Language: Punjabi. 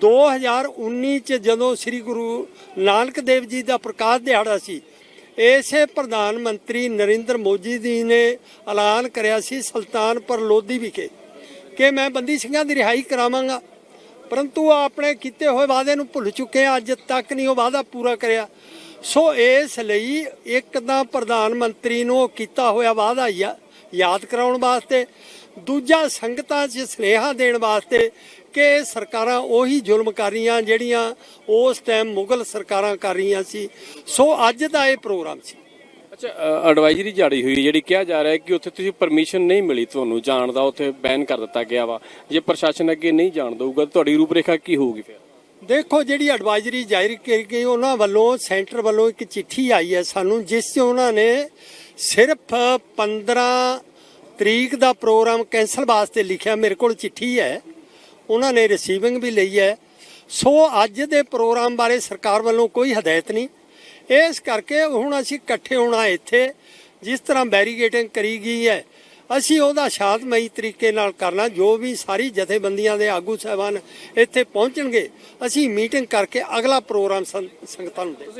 2019 ਚ ਜਦੋਂ ਸ੍ਰੀ ਗੁਰੂ ਨਾਨਕ ਦੇਵ ਜੀ ਦਾ ਪ੍ਰਕਾਸ਼ ਦਿਹਾੜਾ ਸੀ, ਇਸੇ ਪ੍ਰਧਾਨ ਮੰਤਰੀ ਨਰਿੰਦਰ ਮੋਦੀ ਜੀ ਨੇ ਐਲਾਨ ਕਰਿਆ ਸੀ ਸੁਲਤਾਨਪੁਰ ਲੋਧੀ ਵਿਖੇ ਕਿ ਮੈਂ ਬੰਦੀ ਸਿੰਘਾਂ ਦੀ ਰਿਹਾਈ ਕਰਾਵਾਂਗਾ। ਪਰੰਤੂ ਆਪਣੇ ਕੀਤੇ ਹੋਏ ਵਾਅਦੇ ਨੂੰ ਭੁੱਲ ਚੁੱਕੇ ਆ, ਅੱਜ ਤੱਕ ਨਹੀਂ ਉਹ ਵਾਅਦਾ ਪੂਰਾ ਕਰਿਆ। ਸੋ ਇਸ ਲਈ ਇੱਕ ਤਾਂ ਪ੍ਰਧਾਨ ਮੰਤਰੀ ਨੂੰ ਕੀਤਾ ਹੋਇਆ ਵਾਅਦਾ ਹੀ ਆ ਯਾਦ ਕਰਾਉਣ ਵਾਸਤੇ ਦੂਜਾ ਸੰਗਤਾਂ 'ਚ ਸੁਨੇਹਾ ਦੇਣ ਵਾਸਤੇ ਕਿ ਸਰਕਾਰਾਂ ਉਹੀ ਜ਼ੁਲਮ ਕਰ ਰਹੀਆਂ ਜਿਹੜੀਆਂ ਉਸ ਟਾਈਮ ਮੁਗਲ ਸਰਕਾਰਾਂ ਕਰ ਰਹੀਆਂ ਸੀ। ਸੋ ਅੱਜ ਦਾ ਇਹ ਪ੍ਰੋਗਰਾਮ ਸੀ। ਅੱਛਾ ਐਡਵਾਈਜ਼ਰੀ ਜਾਰੀ ਹੋਈ ਜਿਹੜੀ ਕਿਹਾ ਜਾ ਰਿਹਾ ਹੈ ਕਿ ਉੱਥੇ ਤੁਸੀਂ ਪਰਮਿਸ਼ਨ ਨਹੀਂ ਮਿਲੀ ਤੁਹਾਨੂੰ ਜਾਣ ਦਾ ਉੱਥੇ ਬੈਨ ਕਰ ਦਿੱਤਾ ਗਿਆ ਵਾ। ਜੇ ਪ੍ਰਸ਼ਾਸਨ ਅੱਗੇ ਨਹੀਂ ਜਾਣ ਦਊਗਾ ਤਾਂ ਤੁਹਾਡੀ ਰੂਪਰੇਖਾ ਕੀ ਹੋਊਗੀ ਫਿਰ? ਦੇਖੋ ਜਿਹੜੀ ਐਡਵਾਈਜ਼ਰੀ ਜਾਰੀ ਕੀਤੀ ਗਈ ਉਹਨਾਂ ਵੱਲੋਂ ਸੈਂਟਰ ਵੱਲੋਂ ਇੱਕ ਚਿੱਠੀ ਆਈ ਹੈ ਸਾਨੂੰ ਜਿਸ 'ਚ ਉਹਨਾਂ ਨੇ ਸਿਰਫ 15 ਤਰੀਕ ਦਾ ਪ੍ਰੋਗਰਾਮ ਕੈਂਸਲ ਵਾਸਤੇ ਲਿਖਿਆ ਮੇਰੇ ਕੋਲ ਚਿੱਠੀ ਹੈ। ਉਹਨਾਂ ਨੇ ਰਿਸੀਵਿੰਗ ਵੀ ਲਈ ਹੈ। ਸੋ ਅੱਜ ਦੇ ਪ੍ਰੋਗਰਾਮ ਬਾਰੇ ਸਰਕਾਰ ਵੱਲੋਂ ਕੋਈ ਹਦਾਇਤ ਨਹੀਂ। ਇਸ ਕਰਕੇ ਹੁਣ ਅਸੀਂ ਇਕੱਠੇ ਹੋਣਾ ਇੱਥੇ, ਜਿਸ ਤਰ੍ਹਾਂ ਬੈਰੀਗੇਟਿੰਗ ਕਰੀ ਗਈ ਹੈ, ਅਸੀਂ ਉਹਦਾ ਸ਼ਾਂਤਮਈ ਤਰੀਕੇ ਨਾਲ ਕਰਨਾ, ਜੋ ਵੀ ਸਾਰੀ ਜਥੇਬੰਦੀਆਂ ਦੇ ਆਗੂ ਸਾਹਿਬਾਨ ਇੱਥੇ ਪਹੁੰਚਣਗੇ, ਅਸੀਂ ਮੀਟਿੰਗ ਕਰਕੇ ਅਗਲਾ ਪ੍ਰੋਗਰਾਮ ਸੰਗਤਾਂ ਨੂੰ ਦੇ